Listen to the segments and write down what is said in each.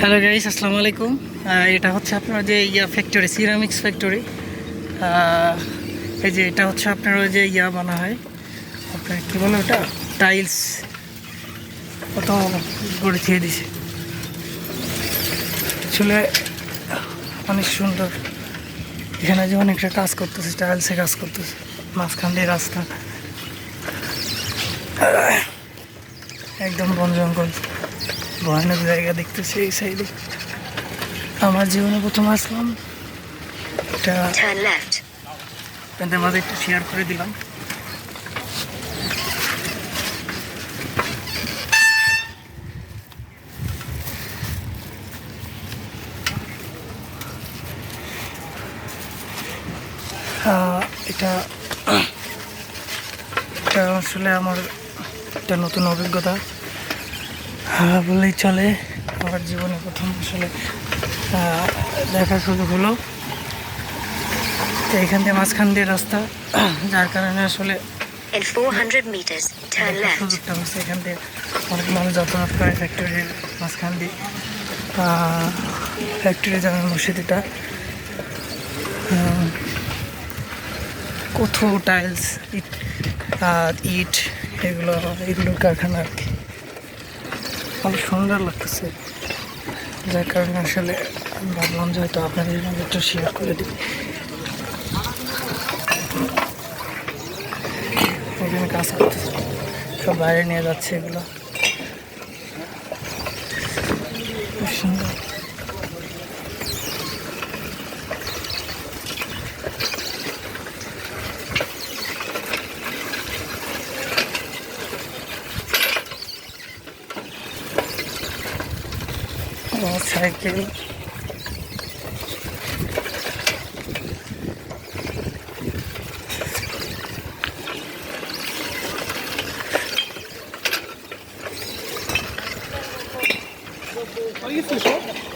Hello guys আসসালামু আলাইকুম। এটা হচ্ছে আপনার যে ইয়া ফ্যাক্টরি সিরামিক্স ফ্যাক্টরি এই যে এটা হচ্ছে আপনার ওই যে ইয়া বানা হয়। আপনার কী বলে ওটা? টাইলস কত গড়ে দিয়ে দিছে। আসলে অনেক সুন্দর। এখানে যে অনেকটা কাজ করতেছে টাইলসে কাজ করতেছে। মাঝখান দিয়ে রাস্তা। একদম বন জঙ্গল। ভয়ানক জায়গা দেখতেছি এই সাইডে আমার জীবনে প্রথম আসলাম। এটা আপনাদের মাঝে একটু শেয়ার করে দিলাম। এটা এটা আসলে আমার একটা নতুন অভিজ্ঞতা। হ্যাঁ বললেই চলে। আমার জীবনে প্রথম আসলে দেখা সুযোগ হলো। তো এখান দিয়ে মাঝখান দিয়ে রাস্তা যার কারণে আসলে In 400 meters, turn দেখার left. সুযোগটা হচ্ছে এখান দিয়ে। অনেক মানুষ যাতায়াত করে ফ্যাক্টরির মাঝখান দিয়ে। ফ্যাক্টরি জামা মসজিদ এটা আহ, টাইলস ইট ইট এগুলো এগুলোর কারখানা আর কি। অনেক সুন্দর লাগতেছে। যার কারণে আসলে ভাবলাম যে হয়তো আপনাদের একটু শেয়ার করে দিই। এখানে কাজ করতেছে। সব বাইরে নিয়ে যাচ্ছে এগুলো। সাইকেল।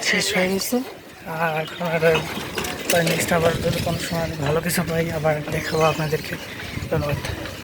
শেষ হয়ে গেছে। আর নেক্সট আবার যদি কোনো সময় ভালো কিছু পাই, আবার দেখাবো আপনাদেরকে। ধন্যবাদ।